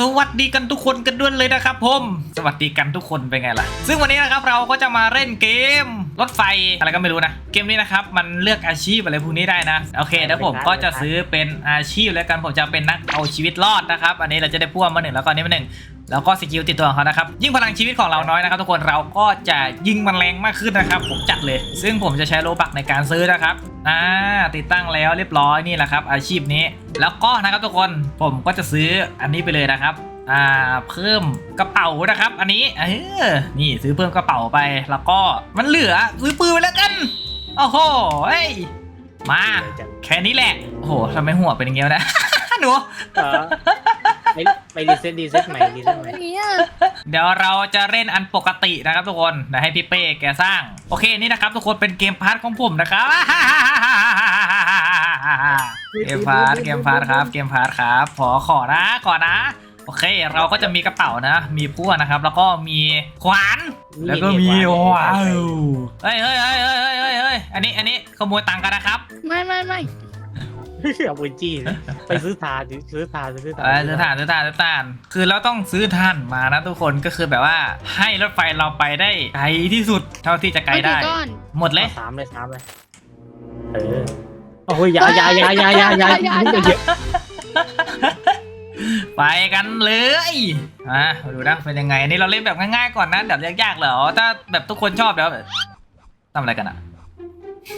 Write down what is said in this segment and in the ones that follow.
สวัสดีกันทุกคนกันด้วยเลยนะครับผม สวัสดีกันทุกคนเป็นไงล่ะ ซึ่งวันนี้นะครับเราก็จะมาเล่นเกม รถไฟอะไรก็ไม่รู้นะ เกมนี้นะครับ มันเลือกอาชีพอะไรพวกนี้ได้นะ โอเคแล้วผมก็จะซื้อเป็นอาชีพแล้วกันผมจะเป็นนักเอาชีวิตรอดนะครับ อันนี้เราจะได้พ่วงมาหนึ่งแล้วก็อันนี้มาหนึ่งแล้วก็สกิลติดตัวของเขานะครับ ยิ่งพลังชีวิตของเราน้อยนะครับ ทุกคนเราก็จะยิงมันแรงมากขึ้นนะครับ ผมจัดเลย ซึ่งผมจะใช้โลบักในการซื้อนะครับอ่าติดตั้งแล้วเรียบร้อยนี่แหละครับ อาชีพนี้ แล้วก็นะครับทุกคนผมก็จะซื้ออันนี้ไปเลยนะครับ อ่าเพิ่มกระเป๋านะครับ อันนี้เออนี่ซื้อเพิ่มกระเป๋าไปแล้วก็มันเหลือซื้อปืนไปแล้วกันโอ้โหเฮ้ยมาแค่นี้แหละโอ้โหทำไมหัวเป็นอย่างเงี้ยนะหนูเออไปไปรีเซ็ตรีเซ็ตใหม่รีเซ็ตใหม่เนี่ยเดี๋ยวเราจะเล่นอันปกตินะครับทุกคนเดี๋ยวให้พี่เป้แกสร้าง โอเคนี่นะครับ ทุกคนเป็นเกมพาร์ทของผมนะครับเกมพาร์ทเกมพาร์ทครับ เกมพาร์ทครับขอขอนะขอนะ โอเค เราก็จะมีกระเป๋านะ มีพวกนะครับ แล้วก็มีขวาน แล้วก็มีว้าวเฮ้ยเฮ้ยเฮ้ยเฮ้ยเฮ้ยเฮ้ยเฮ้ยอันนี้อันนี้ขโมยตังค์กันนะครับ ไม่ไม่ไม่เอาปืนจี้นะไปซื้อทานซื้อทานซื้อทานเออซื้อถ่านซื้อถ่านซื้อถ่าน คือเราต้องซื้อถ่านมานะทุกคนก็คือแบบว่าให้รถไฟเราไปได้ไกลที่สุดเท่าที่จะไกลได้เอากี่ก้อนหมดเลยสามเลยสามเลยเออโอ้ยยายายายายายาเยอะ ไปกันเลยอะมาดูนะเป็นยังไงอันนี้เราเล่นแบบง่ายๆก่อนนะแบบยากๆเหรอถ้าแบบทุกคนชอบเดี๋ยวทำอะไรกันอะ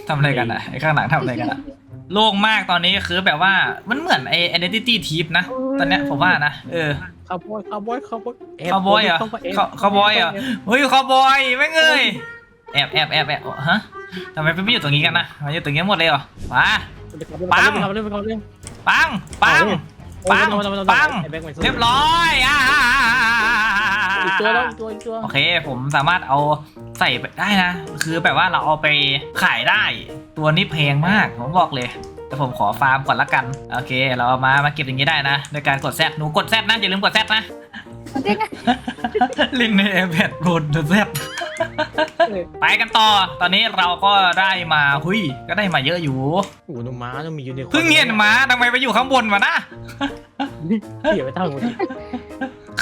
ทำอะไรกันอะไอ้ข้างหลังทำอะไรกันอะโล่งมากตอนนี้คือแบบว่ามันเหมือนไอ้ identity thief นะ ตอนเนี้ยผมว่านะเออข้าวบอยข้าวบอยข้าวบอยคาวบอยเหรอคาวคาวบอยเหรอเฮ้ยคาวบอยไม่เงยแอบแอบแอบแอบฮะทำไมเป็นไม่อยู่ตรงนี้กันนะมาอยู่ตรงนี้หมดเลยเหรอมาปังเรื่องเรื่องปังปัง ปังปังเรียบร้อยอ่าอีกตัวแล้วอีกตัวอีกตัวโอเค ผมสามารถเอาใส่ไปได้นะ คือแบบว่าเราเอาไปขายได้ ตัวนี้แพงมาก ผมบอกเลย แต่ผมขอฟาร์มก่อนละกัน โอเค เราเอามามาเก็บอย่างนี้ได้นะ โดยการกดแซดหนูกดแซดนะ อย่าลืมกดแซดนะลิงในแอร์แพดกดแซดไปกันต่อ ตอนนี้เราก็ได้มาหุยก็ได้มาเยอะอยู่โอ้โหน้ม้าต้องมียูนิคอร์นเพิ่งเห็นมาทำไมไปอยู่ข้างบนวะนะ เดี๋ยวไปตั้ง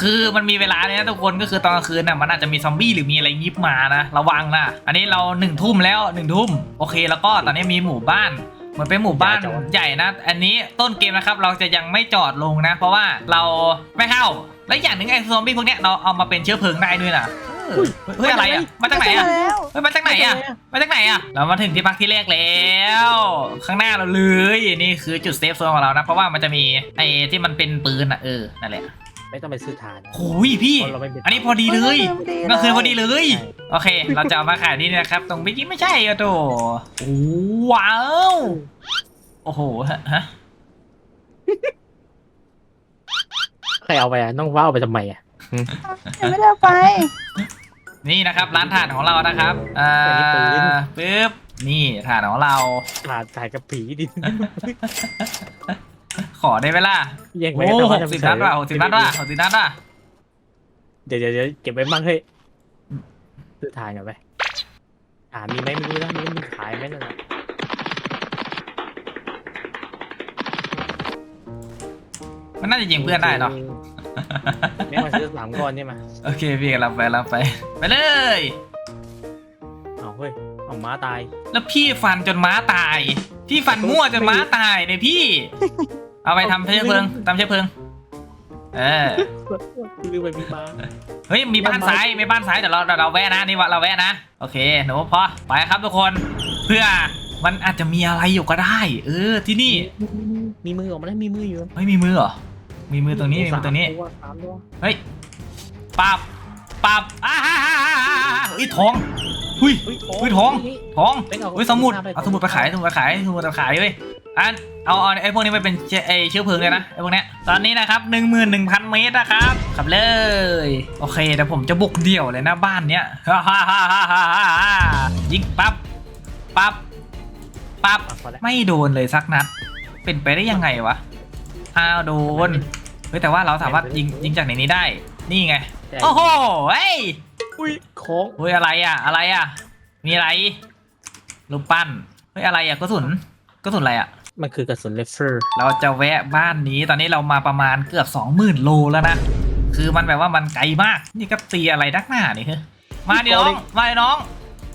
คือมันมีเวลาเนี่ยนะทุกคนก็คือตอนกลางคืนน่ะมันอาจจะมีซอมบี้หรือมีอะไรยิบมานะระวังนะอันนี้เราหนึ่งทุ่มแล้วหนึ่งทุ่มโอเคแล้วก็ตอนนี้มีหมู่บ้านเหมือนเป็นหมู่บ้านใหญ่นะ อันนี้ต้นเกมนะครับเราจะยังไม่จอดลงนะ เพราะว่าเราไม่เข้า และอย่างหนึ่งไอ้ซอมบี้พวกเนี้ยเราเอามาเป็นเชื้อเพลิงได้ด้วยนะ เออเฮ้ยอะไรอะมาจากไหนอะแล้วเฮ้ยมาจากไหนอะมาจากไหนอะเรามาถึงที่พักที่แรกแล้ว ข้างหน้าเราเลยนี่คือจุดเซฟโซนของเรานะเพราะว่ามันจะมีไอ้ที่มันเป็นปืนอะเออนั่นแหละไม่ต้องไปซื้อทานโอ้ยพี่เราไม่เป็นอันนี้พอดีเลยก็ก็คือพอดีเลย โอเค เราจะเอามาขายที่นี่นะครับ ตรงบิ๊กไม่ใช่อะโตโอ้ว้าว โอ้โห ฮะฮะใครเอาไปอะต้องว้าวไปทำไมอะไม่ได้ไป นี่นะครับร้านถ่านของเรานะครับอ่าปึ๊บนี่ถ่านของเราทานถ่ายกับผีดิ ขอได้ไหมล่ะแย่งไปโอ้หกสิบนัดว่ะหกสิบนัดว่ะหกสิบนัดว่ะเดี๋ยวเดี๋ยวเดี๋ยวเก็บไว้บ้างเฮ้ยซื้อทานกันไปอ่ามีไหมไม่รู้นะมีมีขายไหมนั่นน่ะ มันน่าจะยิงเพื่อนได้เนาะแม่มาซื้อสามก้อนนี่มาโอเคพี่กำลังไปกำลังไป ไปเลย เอาเฮ้ยเอาม้าตาย แล้วพี่ฟันจนม้าตาย พี่ฟันมั่วจนม้าตายเนี่ยพี่ เอาไปทำเชื้อเพลิงทำเชื้อเพลิง เออลืมไปมีม้าเฮ้ยมีบ้านซ้ายมีบ้านซ้ายเดี๋ยวเราเดี๋ยวเราแวะนะนี่ว่าเราแวะนะโอเคหนูพอไปครับทุกคนเพื่อมันอาจจะมีอะไรอยู่ก็ได้ เออที่นี่ มีมือออกมาแล้วมีมืออยู่ไม่มีมือเหรอ มีมือตรงนี้มีมือตรงนี้ สามตัวสามตัวเฮ้ยปับปับอ้าฮ่าฮ่าฮ่าฮ่าเฮ้ยทองหุยเฮ้ย เฮ้ยทองทองเป็นเอาเฮ้ยสมุดเอาไปเอาสมุดไปขายสมุดไปขายสมุดไปขายเว้ยอันเอาเอาไอ้พวกนี้ไปเป็นเชื้อไอ้เชื้อเพลิงเลยนะไอ้พวกเนี้ยตอนนี้นะครับหนึ่งหมื่นหนึ่งพันเมตรนะครับขับเลย โอเคเดี๋ยวผมจะบุกเดี่ยวเลยนะบ้านเนี้ยฮ่าฮ่าฮ่าฮ่าฮ่าฮ่ายิงปั๊บปั๊บปั๊บ อะพอแล้ว ไม่โดนเลยสักนัด เป็นไปได้ยังไงวะ อ้าวโดน เฮ้ยแต่ว่าเราสามารถยิงยิงจากในนี้ได้ นี่ไงใช่โอ้โหเฮ้ยอุ้ยของเฮ้ยอะไรอะ อะไรอะ มีอะไรรูปปั้นเฮ้ยอะไรอะกระสุนกระสุนอะไรอะ มันคือกระสุนเลเซอร์เราจะแวะบ้านนี้ตอนนี้เรามาประมาณเกือบ 20,000 โลแล้วนะ คือมันแบบว่ามันไกลมาก นี่ก็ตีอะไรดักหน้านี่เฮ้ยมาดิน้องมาดิน้อง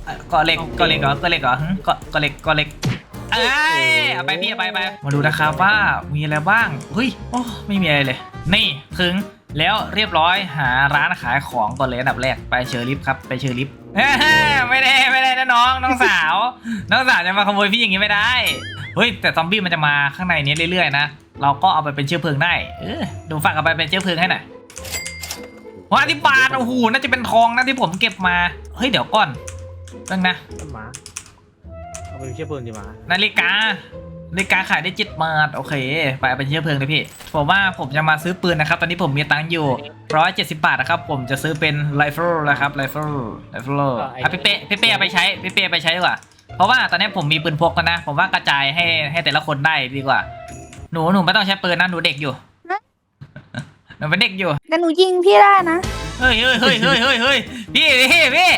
เอ่อก่อเหล็กก่อเหล็กเหรอก่อเหล็กเหรอหึก่อก่อเหล็กก่อเหล็ก เอ้ยเอาไปพี่เอาไปไปมาดูนะครับว่ามีอะไรบ้างเฮ้ยโอ้ไม่มีอะไรเลย นี่ถึงแล้วเรียบร้อยหาร้านขายของก่อนเลยอันดับแรกไปเชอร์ลิฟครับไปเชอร์ลิฟไม่ได้ไม่ได้นะน้องน้องสาว น้องสาวจะมาขโมยพี่อย่างนี้ไม่ได้เฮ้ยแต่ซอมบี้มันจะมาข้างในนี้เรื่อยๆนะเราก็เอาไปเป็นเชื้อเพลิงได้เออดูฝากเอาไปเป็นเชื้อเพลิงให้หน่อยว้าที่บาทโอ้โหน่าจะเป็นทองนะที่ผมเก็บมาเฮ้ยเดี๋ยวก่อนเรื่องนะต้นหมา เอาไปเชื่อปืนดีหมานาฬิกา นาฬิกาขายได้เจ็ดบาทโอเค ไปเอาเป็นเชื้อเพลิงเลยพี่ ผมว่าผมจะมาซื้อปืนนะครับ ตอนนี้ผมมีตังค์อยู่ร้อยเจ็ดสิบาทนะครับ ผมจะซื้อเป็นไรเฟิลนะครับไรเฟิลไรเฟิลอะพี่เป้พี่เป้เอาไปใช้พี่เป้เอาไปใช้ดีกว่า เพราะว่าตอนนี้ผมมีปืนพกแล้วนะ ผมว่ากระจายให้ให้แต่ละคนได้ดีกว่า หนูหนูไม่ต้องใช้ปืนนะหนูเด็กอยู่หนูเป็นเด็กอยู่แต่หนูยิงพี่ได้นะ เฮ้ยเฮ้ยเฮ้ยเฮ้ยเฮ้ยเฮ้ยพี่พี่พี่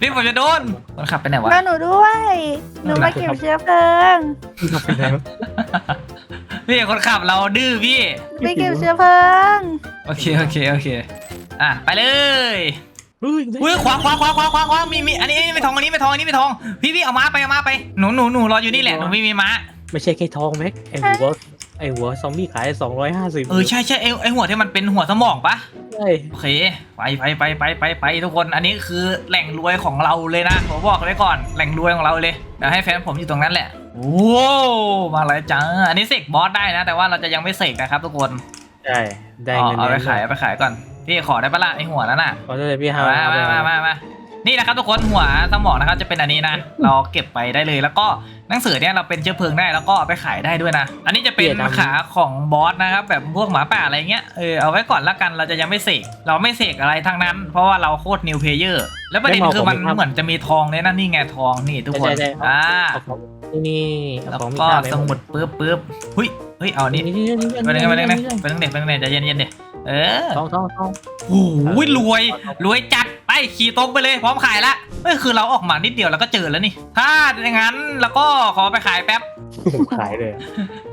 พี่ผมจะโดนคนขับไปไหนวะ แล้วหนูด้วย หนูมาเก็บเชื้อเพลิงพี่คนขับเราดื้อพี่ ไปเก็บเชื้อเพลิง โอเคโอเคโอเค อะไปเลยเฮ้ยอุ้ยขวาขวาขวาขวาขวาขวามีมีอันนี้ไม่ทองอันนี้ไม่ทองอันนี้ไม่ทอง พี่พี่เอาม้าไปเอาม้าไป หนูหนูหนูรออยู่นี่แหละหนูไม่มีม้าไม่ใช่แค่ทองแม็กไอหัว ไอหัวซอมบี้ขายสองร้อยห้าสิบเออใช่ใช่ไอไอหัวที่มันเป็นหัวสมองปะใช่โอเคไปไปไปไปไปไปทุกคนอันนี้คือแหล่งรวยของเราเลยนะผมบอกไว้ก่อนแหล่งรวยของเราเลยเดี๋ยวให้แฟนผมอยู่ตรงนั้นแหละโอ้มาเลยจ้าอันนี้เสกบอสได้นะ แต่ว่าเราจะยังไม่เสกนะครับทุกคนใช่ได้เอาเงินเอาไปดืนขายเอาไปขายก่อนพี่ขอได้ปะล่ะไอหัวนั้นน่ะขอโทษเลยพี่ฮามามามามามา นี่นะครับทุกคนหัวสมองนะครับจะเป็นอันนี้นะ เราเก็บไปได้เลย แล้วก็หนังสือเนี่ยเราเป็นเชื้อเพลิงได้แล้วก็เอาไปขายได้ด้วยนะ อันนี้จะเป็นขาของบอสนะครับแบบพวกหมาป่าอะไรเงี้ยเออเอาไว้ก่อนละกันเราจะยังไม่เสกเราไม่เสกอะไรทั้งนั้น เพราะว่าเราโคตรนิวเพเยอร์แล้วประเด็นคือมันเหมือนจะมีทองเนี่ยนะนี่ไงทองนี่ทุกคนใช่ใช่อ่าเอาของนี่นี่เอาแล้วของมีก็ค่าไปสมุดปึ๊บปึ๊บเฮ้ยเฮ้ยเอานี่นี่นี่นี่ไปนึงไปนึงไปนึงเด็กไปนึงเด็กใจเย็นเย็นเด็ก เออทองทองทองโอ้ยรวย รวยจัด ไปขี่ตรงไปเลยพร้อมขายละเอ้ยคือเราออกมานิดเดียวเราก็เจอแล้วนี่ ถ้าอย่างนั้นเราก็ขอไปขายแป๊บผมขายเลย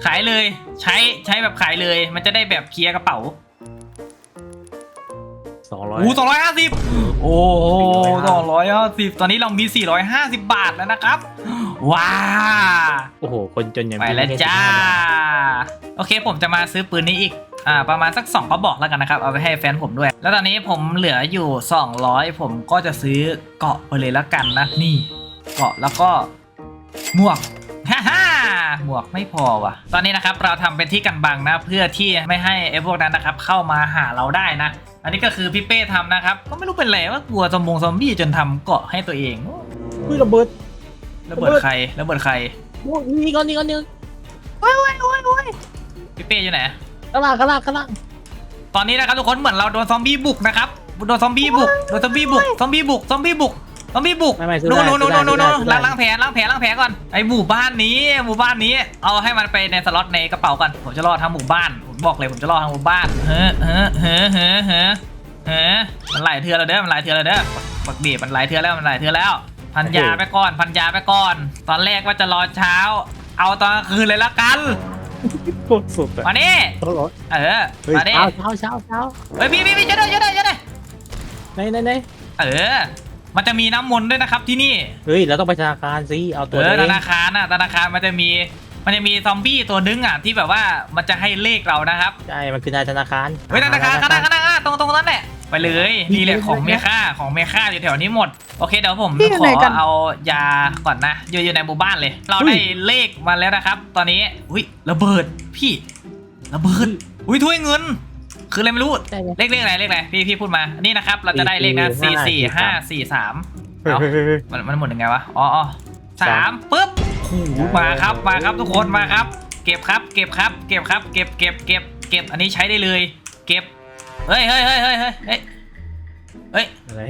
ขายเลย ใช้ใช้แบบขายเลย มันจะได้แบบเคลียร์กระเป๋า สองร้อยโอ้สองร้อยห้าสิบโอ้สองร้อยห้าสิบตอนนี้เรามีสี่ร้อยห้าสิบบาทแล้วนะครับ ว้าโอ้โห คนจนอย่างไปพี่แล้วค่จ้า15บทโอเคผมจะมาซื้อปืนนี้อีก อ่า ประมาณสัก2กระบอกแล้วกันนะครับ เอาไปให้แฟนผมด้วย แล้วตอนนี้ผมเหลืออยู่200ผมก็จะซื้อเกาะไปเลยแล้วกันนะ นี่ เกาะแล้วก็หมวกฮ่าฮ่า หมวกไม่พอว่ะ ตอนนี้นะครับเราทำเป็นที่กันบังนะ เพื่อที่ไม่ให้ไอ้พวกนั้นนะครับเข้ามาหาเราได้นะ อันนี้ก็คือพี่เป้ทำนะครับ ก็ไม่รู้เป็นไรว่ากลัวซอมบงซอมบี้จนทำเกาะให้ตัวเองเฮ้ยระเบิดระเบิดใครระเบิดใครโอ้ยนี่ก่อนนี่ก่อนนี่ก่อนโอ้ยโอ้ยโอ้ยโอ้ยพี่เป้อยู่ไหนข้างล่างข้างล่างข้างล่างตอนนี้นะครับทุกคนเหมือนเราโดนซอมบี้บุกนะครับโดนซอมบี้บุกโดนซอมบี้บุกซอมบี้บุกซอมบี้บุก ซอมบี้บุกไม่ไม่ซื้อโนได้โนโนโนโนโนซื้อได้ ล้างล้างแผลล้างแผลล้างแผลก่อนไอหมู่บ้านนี้หมู่บ้านนี้ เอาให้มันไปในสล็อตในกระเป๋าก่อนผมจะรอดทั้งหมู่บ้านผมบอกเลยผมจะรอดทั้งหมู่บ้านเฮ้อเฮ้อเฮ้อเฮ้อเฮ้อเฮ้อมันหลายเทือแล้วเด้อมันหลายเทือแล้วเด้อปักบีบมันหลายเทือแล้วมันหลายเทือแล้ว พันยาไปก่อนพันยาไปก่อน ตอนแรกว่าจะรอเช้า เอาตอนกลางคืนเลยละกันโคตรสุดอะมาดิต้องรอเออเฮ้ยมาดิเช้าเช้าเช้าเช้าเฮ้ยพี่พี่พี่ช่วยด้วยช่วยด้วยช่วยด้วยไหนไหนไหนเออ มันจะมีน้ำมนต์ด้วยนะครับที่นี่เฮ้ยเราต้องไปธนาคารสิเอาเอตัวอเอธงนาคารน่ะธนาคารมันจะมีมันจะมีซอมบี้ตัวนึงอะที่แบบว่ามันจะให้เลขเรานะครับใช่มันคือนายธนาคารเฮ้ยธนาคารข้างหน้าข้างหน้าข้างหน้าตรงตรงนั้นแหละไปเลยนี่แหละของเมค่าของเมค่าอยู่แถวนี้หมดโอเคเดี๋ยวผมพี่อยู่ขไหนอกันเอายาก่อนนะอยู่อยู่ในหมู่บ้านเลย เราได้เลขมาแล้วนะครับ ตอนนี้อุ้ยระเบิดพี่ระเบิดอุ้ยถ้วยเงิน คืออะไรไม่รู้ได้ไหม เลขเลขอะไรเลขอะไรพี่พี่พูดมา นี่นะครับ เราจะได้เลขนะสี่สี่ห้า สี่สามเฮ้ยเอาเฮ้ยเฮ้ยเฮ้ยมันมันหมดยังไงวะอ๋ออ๋อสามปุ๊บโอ้โหมาครับมาครับทุกคนมาครับ เก็บครับ เก็บครับ เก็บครับ เก็บเก็บเก็บเก็บอันนี้ใช้ได้เลย เก็บเฮ้ยเฮ้ยเฮ้ยเฮ้ยเฮ้ยเฮ้ยเฮ้ยอะไร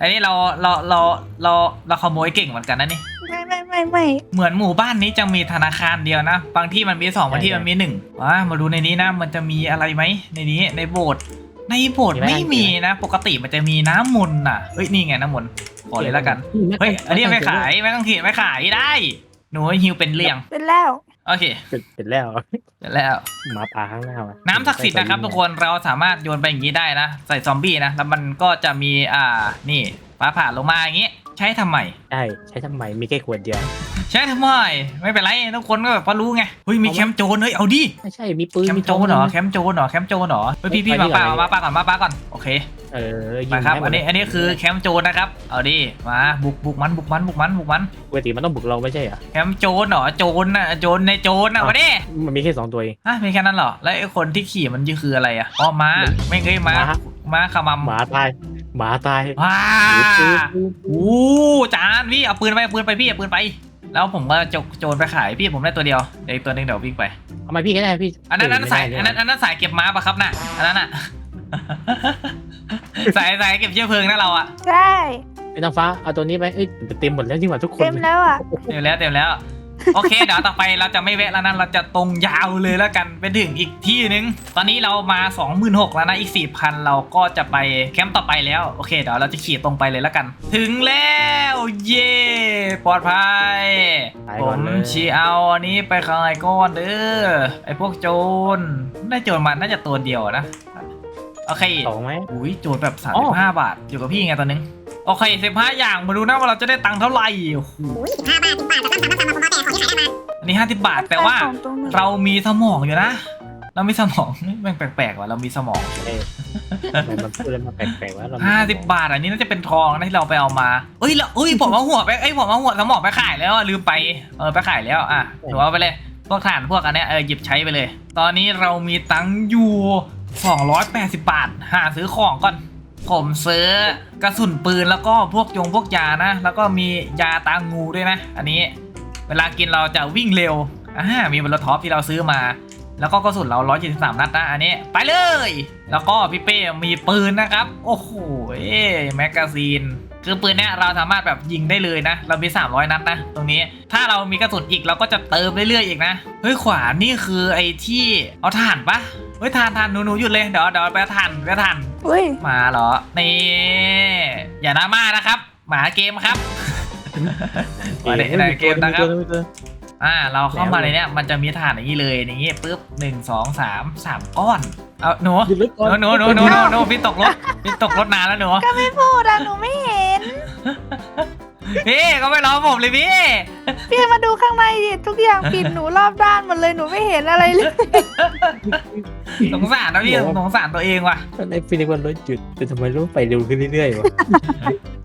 อันนี้เราเราเราเราเราขโมยเก่งเหมือนกันนะนี่ ไม่ไม่ไม่ไม่เหมือนหมู่บ้านนี้จะมีธนาคารเดียวนะ บางที่มันมีสองบางที่มันมีหนึ่งว้ามาดูในนี้นะ มันจะมีอะไรไหมในนี้ในโบสถ์ในโบสถ์ไม่มีนะ ปกติมันจะมีน้ำมนต์น่ะเฮ้ยนี่ไงน้ำมนต์ขอเลยแล้วกันเฮ้ยอันนี้ไม่ขายไม่ต้องเขียนไม่ขายได้ หนูฮิวเป็นเรื่องเป็นแล้วโอเคเสร็จเสร็จแล้วเสร็จแล้วหมาป่าข้างหน้าว่ะน้ำศักดิ์สิทธิ์นะครับทุกคนเราสามารถโยนไปอย่างนี้ได้นะ ใส่ซอมบี้นะแล้วมันก็จะมีอ่านี่ฟ้าผ่าลงมาอย่างนี้ ใช้ทำไม ใช่ใช้ทำไมมีแค่ขวดเดียวใช้ทำไม ไม่เป็นไรทุกคนก็แบบพอรู้ไงเฮ้ยมีแคมป์โจรเฮ้ยเอาดิไม่ใช่มีปืนแคมมีป์โจรเหรอแคมป์โจรเหรอแคมป์โจรเหรอเฮ้ยพี่พี่ไปมาที่ปาไหนมาปาก่อนมาปาก่อนโอเค เออยิมางครับให้หมอัดนนี้อันนี้คือแคมป์โจรนะครับ เอาดิ มาบุกบุกมันบุกมันบุกมันบุกมันปกติมันต้องบุกเราไม่ใช่เหรอแคมป์โจรเหรอโจรน่ะโจรในโจรน่ะอ้าวมาดิมันมีแค่สองตัวเอง ฮะมีแค่นั้นเหรอ แล้วไอ้คนที่ขี่มันคืออะไรอะอ๋อม้ามันไม่เคยม้าม้า ม้าขมำหมาตาย หมาตายว้าโอ้โอ้จานพี่เอาปืนไปเอาปืนไปพี่เอาปืนไป แล้วผมก็จกโจรไปขายพี่ผมได้ตัวเดียวเดี๋ยวอีกตัวหนึงเดี๋ยววิ่งไปทำไมพี่ก็ได้พี่อันนั้นอันนั้นไม่สายได้อันนั้นอันนั้นสายเก็บม้าปะครับน่ะอันนั้นอะ สายสายเก็บเชื้อเพลิงนะเราอะใช่ ไอ้น้องฟ้าเอาตัวนี้ไปเอ้ยเต็มหมดแล้วจริงหว่าทุกคน เต็มแล้วอะ เต็มแล้วเต็มแล้ว โอเคเดี๋ยวต่อไปเราจะไม่แวะแล้วนั้นเราจะตรงยาวเลยแล้วกันไปถึงอีกที่หนึง ตอนนี้เรามา 26,000แล้วนะอีก 4,000 เราก็จะไปแคมป์ต่อไปแล้วโอเคเดี๋ยวเราจะขี่ตรงไปเลยแล้วกัน ถึงแล้วเย่ปลอดภัยไปผก่อนมเลย ชี้เอาอันนี้ไปขายก้อนเด้อไอพวกโจรได้โจรมาน่าจะตัวเดียวนะโอเค สองไหมอุ้ยโจรแบบอ๋อ 35 บาท อยู่กับพี่ไงตอนนึง โอเค15อย่างมาดูนะว่าเราจะได้ตังค์เท่าไหร่โอ้โหห้าบาทสิบบาทแต่ต้องทำต้องทำมาผมก็แต่ของที่ขายได้มาอันนี้50บาทแต่ว่าของตรงนั้นเรามีสมองอยู่นะ เรามีสมองแม่งแปลกๆว่ะเรามีสมองเอ้ยทำไมมันพูดแล้วมันแปลกๆว่าเรามี50บาทอันนี้น่าจะเป็นทองนะที่เราไปเอามาเอ้ยแล้วเอ้ยผมเอาหัวไปเอ้ยผมเอาหัวสมองไปขายแล้วอะลืมไปเออไปขายแล้วอะหนูเอาไปเลยพวกฐานพวกอันเนี้ยเออหยิบใช้ไปเลย ตอนนี้เรามีตังค์อยู่280 บาท หาซื้อของก่อน ผมซื้อกระสุนปืนแล้วก็พวกยงพวกยานะ แล้วก็มียาตางูด้วยนะ อันนี้เวลากินเราจะวิ่งเร็วอ่ามีบนรถท็อปที่เราซื้อมา แล้วก็กระสุนเรา173นัดนะอันนี้ไปเลย แล้วก็พี่เป้มีปืนนะครับ โอ้โหเอ้แมกกาซีนคือปืนเนี้ยเราสามารถแบบยิงได้เลยนะ เรามี 300 นัดนะ ตรงนี้ถ้าเรามีกระสุนอีกเราก็จะเติมเรื่อยๆอีกนะ เฮ้ยขวานี่คือไอ้ที่เอาถ่านปะ เฮ้ยถ่านถ่านหนูหนูหยุดเลยเดี๋ยวเดี๋ยวไปเอาถ่านไปเอาถ่านอุ้ยมาเหรอนี่อย่าดราม่านะครับ หมาเกมครับมาในในเกมนะครับอ่าเราเข้ามาในเนี้ยมันจะมีฐานอย่างนี้เลยอย่างนี้ปุ๊บหนึ่งสองสามสามก้อนเอาหนูหยุดลึกก่อนหนูหนูหนูหนูหนูพี่ตกรถพี่ตกรถนานแล้วหนูก็ไม่พูดอะหนูไม่เห็น พี่ก็ไม่รอผมเลยพี่พี่มาดูข้างในดิทุกอย่างปิดหนูรอบด้านหมดเลยหนูไม่เห็นอะไรเลย สงสารนะพี่สงสารตัวเองว่ะตอนในฟิลิปปินส์รถหยุดแต่ทำไมรถไปเร็วขึ้นเรื่อยๆวะ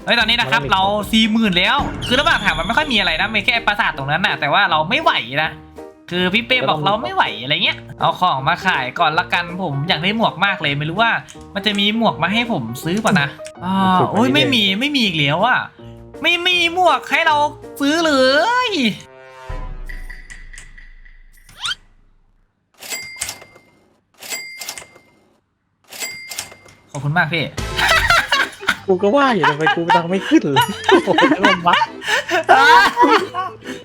เฮ้ยตอนนี้นะครับ เราสี่หมื่นแล้ว คือระหว่างทางมันไม่ค่อยมีอะไรนะมีแค่ปราสาทตรงนั้นน่ะแต่ว่าเราไม่ไหวนะคือพี่เป้บอกเราไม่ไหวอะไรเงี้ย เอาของมาขายก่อนละกันผมอยากได้หมวกมากเลยไม่รู้ว่า มันจะมีหมวกมาให้ผมซื้อป่ะนะอ่าโอ้ยไม่มีไม่มีอีกแล้วอะ ไม่มีหมวกให้เราซื้อเลยขอบคุณมากพี่ กูก็ว่าอยู่ทำไมกูตังไม่ขึ้นเลยโอ้โหแล้วมันบั๊ก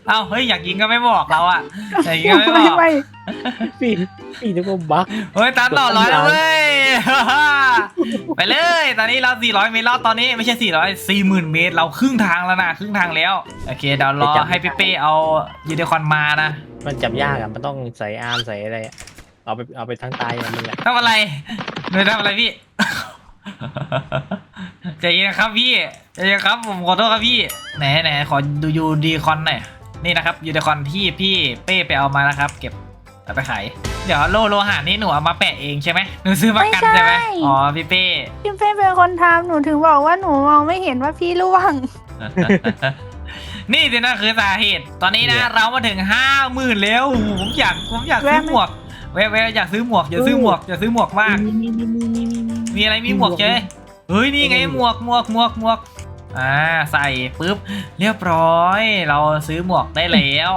เอ้าเฮ้ยอยากยิงก็ไม่บอกเราอะอยากยิงก็ไม่บไม่อกไม่พี่พี่นึกว่าบั๊กเฮ้ยตันต่อร้อยแล้วเว้ย ไปเลย ตอนนี้เรา 400 เมตรแล้วตอนนี้ไม่ใช่ 400 40,000 เมตร เราครึ่งทางแล้วนะครึ่งทางแล้ว โอเคเดี๋ยวรอให้พี่เป้เอายูนิคอร์นมานะมันจับยากอะมันต้องใส่อาร์มใส่อะไรอะเอาไปเอาไปทั้งตายอะมึงแหละทำอะไรหนูทำอะไรพี่ ใจเย็นครับพี่ใจเย็นครับผมขอโทษครับพี่ไหนไหนขอดูยูดีคอนหน่อยนี่นะครับยูดีคอนที่พี่เป้ไปเอามานะครับ เก็บเอาไปขายเดี๋ยวโลโลหะนี่หนูเอามาแปะเองใช่ไหมหนูซื้อมากันใช่ไหมอ๋อพี่เป้พี่เป้เป็นคนทำหนูถึงบอกว่าหนูมองไม่เห็นว่าพี่ล่วงนี่สินะคือสาเหตุ ตอนนี้นะเรามาถึงห้าหมื่นแล้วโอ้โหผมอยากผมอยากซื้อหมวกแวะแวะอยากซื้อหมวกอย่าซื้อหมวกอย่าซื้อหมวกมาก มีมีมีมีมีมีมีอะไรมีหมวกใช่ไหม เฮ้ยนี่ไงหมวกหมวกหมวกหมวกอ่าใส่ปุ๊บเรียบร้อย เราซื้อหมวกได้แล้ว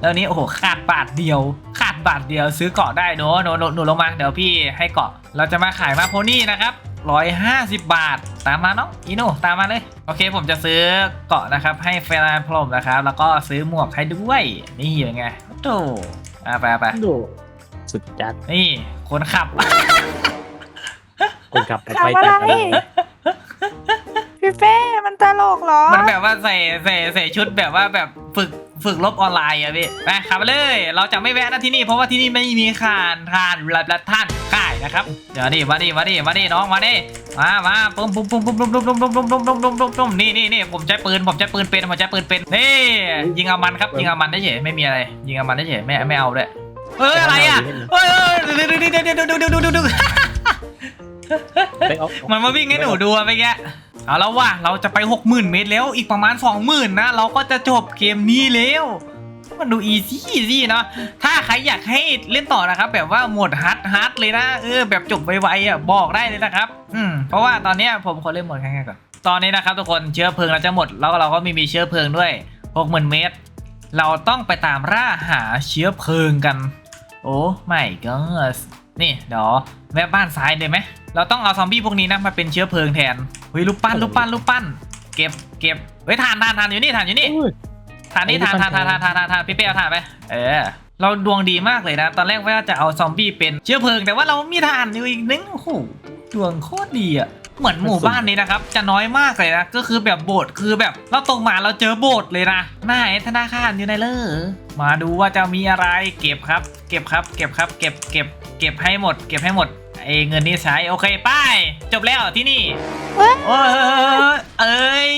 แล้วนี้โอ้โหขาดบาทเดียว ขาดบาทเดียวซื้อเกาะได้เนอะหนูหนูหนูลงมาเดี๋ยวพี่ให้เกาะเราจะมาขายมาโพนี่นะครับร้อยห้าสิบบาท ตามมาเนาะอีโนตามมาเลย โอเคผมจะซื้อเกาะนะครับ ให้แฟนพรมนะครับ แล้วก็ซื้อหมวกให้ด้วย นี่ยังไงโตอะไปไปดูสุดจัดนี่คนขับ คนขับไปขับไปอะไรตัดอะไรพี่เป้มันตลกเหรอ มันแบบว่าใส่ใส่ใส่ชุดแบบว่าแบบฝึกฝึกลบออนไลน์อะพี่ไปขับไปเลย เราจะไม่แวะนะที่นี่เพราะว่าที่นี่ไม่มีคานทานรัดท่านข่ายนะครับ เดี๋ยวดิมาดิมาดิมาดิน้องมาดิมามาปุ๊มปุ๊มปุ๊มปุ๊มปุ๊มปุ๊มปุ๊มปุ๊มปุ๊มปุ๊มปุ๊มปุ๊มปุ๊มนี่นี่นี่ผมใช้ปืนผมใช้ปืนเป็นผมใช้ปืนเป็นนี่ยิงเอามันครับยิงเอามันได้เฉยไม่มีอะไร ยิงเอามันได้เฉยไม่ไม่เอาด้วยเอ้ยอะไรอะเฮ้ยเฮ้ยเดี๋ยวเดี๋ยวเดี๋ยวเดี๋ยวเดี๋ยวเดี๋ยวเดี๋ยวเดี๋ยว ไปเอามันมาวิ่งให้หนูดูไปแกเอาแล้วว่ะเราจะไป 60,000 เมตรแล้วอีกประมาณ 20,000 นะ เราก็จะจบเกมนี้แล้ว มันดูอีซี่อีซี่เนาะถ้าใครอยากให้เล่นต่อนะครับ แบบว่าโหมดฮาร์ดฮาร์ดเลยนะเออแบบจบไวๆอะบอกได้เลยนะครับ อืมเพราะว่าตอนเนี้ยผมขอเล่นโหมดง่ายๆก่อนตอนนี้นะครับทุกคนเชื้อเพลิงเราจะหมดแล้วเราก็มีมีเชื้อเพลิงด้วย 60,000 เมตร เราต้องไปตามล่าหาเชื้อเพลิงกัน โอ้ไม่ก็นี่เดี๋ยวแวะบ้านซ้ายเลยไหม เราต้องเอาซอมบี้พวกนี้นะมาเป็นเชื้อเพลิงแทนเฮ้ยลูกปั้นลูกปั้นลูกปั้น เก็บเก็บเฮ้ยทานทานทานอยู่นี่ทานอยู่นี่อุ้ยทานนี่ทานทานทานทานทานทานทานพี่เป้เอาทานไปเออเราดวงดีมากเลยนะ ตอนแรกว่าจะเอาซอมบี้เป็นเชื้อเพลิง แต่ว่าเรามีทานอยู่อีกนึงโอ้โหดวงโคตรดีอะเหมือนหมู่บ้านนี้นะครับ จะน้อยมากเลยนะ ก็คือแบบโบสถ์คือแบบเราตรงมาเราเจอโบสถ์เลยนะไหนธนาคารอยู่ไหนเลอมาดูว่าจะมีอะไรเก็บครับ เก็บครับ เก็บครับ เก็บเก็บ เก็บให้หมด เก็บให้หมด ไอ้เงินนี้ใช้โอเคไป้ายจบแล้วที่นี่เอ้ยโอ้ยเอ้ย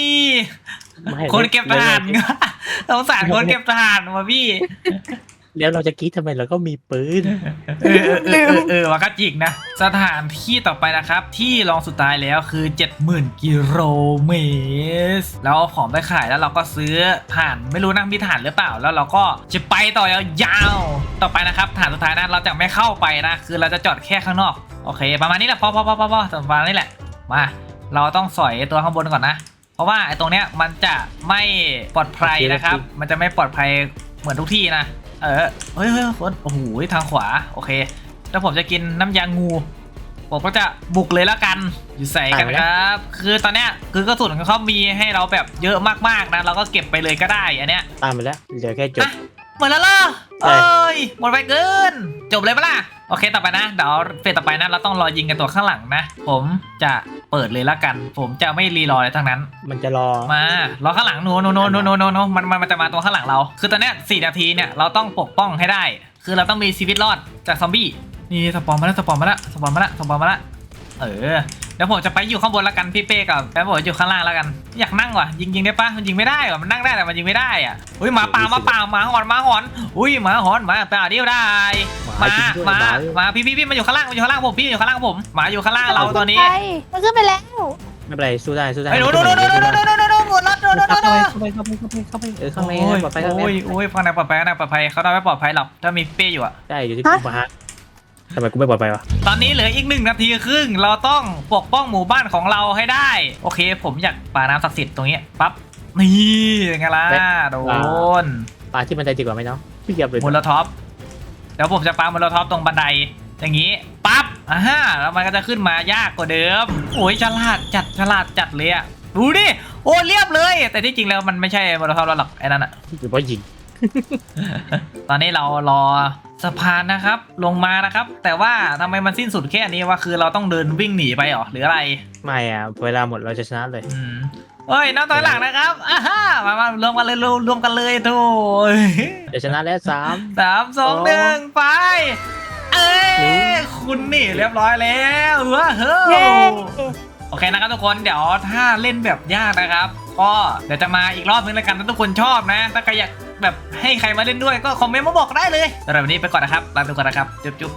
ไม่คนเก็บทหารสงสารคนเก็บทหารว่ะพี่แล้วเราจะกรีดทำไมเราก็มีปืนเออเออเออเออเออว่าก็จริงนะ สถานที่ต่อไปนะครับ ที่รองสุดท้ายแล้วคือ 70,000 กิโลเมตรแล้วเอาของไปขายแล้วเราก็ซื้อถ่านไม่รู้นะมีถ่านหรือเปล่า แล้วเราก็จะไปต่อยาวๆต่อไปนะครับฐานสุดท้ายนะเราจะไม่เข้าไปนะ คือเราจะจอดแค่ข้างนอก โอเค ประมาณนี้แหละพอพอพอพอพอประมาณนี้แหละมาเราต้องสอยตัวข้างบนก่อนนะ เพราะว่าไอ้ตรงเนี้ยมันจะไม่ปลอดภัยนะครับ มันจะไม่ปลอดภัยเหมือนทุกที่นะ เออเฮ้ยเฮ้ยคนโอ้โหทางขวาโอเค แล้วผมจะกินน้ำยางูผมก็จะบุกเลยแล้วกัน อยู่ใส่กันครับ คือตอนเนี้ยคือกระสุนเขามีให้เราแบบเยอะมากๆนะ เราก็เก็บไปเลยก็ได้อันเนี้ยตามไปแล้วเหลือแค่จบ อะหมดแล้วเหรอใช่ เอ้ยหมดไปเกิน จบเลยปะล่ะ โอเคต่อไปนะ เดี๋ยวเฟสต่อไปนะเราต้องรอยิงกันตัวข้างหลังนะ ผมจะเปิดเลยละกัน ผมจะไม่รีรออะไรทั้งนั้น มันจะรอ มารอข้างหลังหนูหนูหนูหนูหนูหนูหนูมันมันมันจะมาตัวข้างหลังเรา คือตอนเนี้ยสี่นาทีเนี่ยเราต้องปกป้องให้ได้ คือเราต้องมีชีวิตรอดจากซอมบี้นี่สปอนมาแล้วสปอนมาแล้วสปอนมาแล้วสปอนมาแล้วเออ เดี๋ยวผมจะไปอยู่ข้างบนแล้วกันพี่เป้กับแล้วผมอยู่ข้างล่างแล้วกัน อยากนั่งว่ะยิงยิงได้ปะมันยิงไม่ได้ว่ะมันนั่งได้แต่มันยิงไม่ได้อะอุ้ยหมาป่าหมาป่าหมาหอนหมาหอนอุ้ยหมาหอนหมาป่าดียวได้มามามาพี่พี่มาอยู่ข้างล่างมาอยู่ข้างล่างผมพี่อยู่ข้างล่างผมหมาอยู่ข้างล่างเราตอนนี้มันขึ้นไปแล้วไม่เป็นไรสู้ได้สู้ได้ไอ้โดนโดนโดนโดนโดนโดนหมดแล้วโดนโดนโดนเข้าไปเข้าไปเข้าไปเข้าไปเออข้างในปลอดภัยข้างในโอ้ยโอ้ยข้างในปลอดภัยข้างในปลอดภัยเขาได้ไม่ปลอดภัยหรอกถ้ามีเป้อยู่อะได้อยู่ที่ปลอดภัย ทำไมกูไม่ปลอดภัยวะตอนนี้เหลืออีกหนึ่งนาทีครึ่ง เราต้องปกป้องหมู่บ้านของเราให้ได้ โอเค ผมอยากป่าน้ำศักดิ์สิทธิ์ตรงนี้ปั๊บนี่ไงล่ะโดนปลาที่มันใจดีกว่าไหมน้องพี่เกียบเลยมูลท็อปเดี๋ยวผมจะปามูลท็อปตรงบันได อย่างนี้ปั๊บอ่าฮะแล้วมันก็จะขึ้นมายากกว่าเดิมโอ้ยฉลาดจัดฉลาดจัดเลยอะดูดิโอ้เรียบเลย แต่ที่จริงแล้วมันไม่ใช่มูลท็อปหรอกไอ้นั่นอะหรือว่ายิง ตอนนี้เรารอสะพานนะครับ ลงมานะครับ แต่ว่าทำไมมันสิ้นสุดแค่นี้วะคือเราต้องเดินวิ่งหนีไปเหรอหรืออะไรไม่อะเวลาหมดเราจะชนะเลยอืมเฮ้ยน้ำถอยหลังนะครับอ่าฮ่ามามา รวมกันเลย รวมรวมกันเลยโถ่จะชนะแล้วสามสามสองหนึ่งไป เอ้นี่ยคุณนี่เรียบร้อยแล้วว้าเฮ้เย้โอเคนะครับทุกคนเดี๋ยวถ้าเล่นแบบยากนะครับ ก็เดี๋ยวจะมาอีกรอบนึงแล้วกันถ้าทุกคนชอบนะ ถ้าใครอยาก แบบให้ใครมาเล่นด้วยก็คอมเมนต์มาบอกได้เลยสำหรับวันนี้ไปก่อนนะครับลาไปก่อนนะครับ จุ๊บจุ๊บ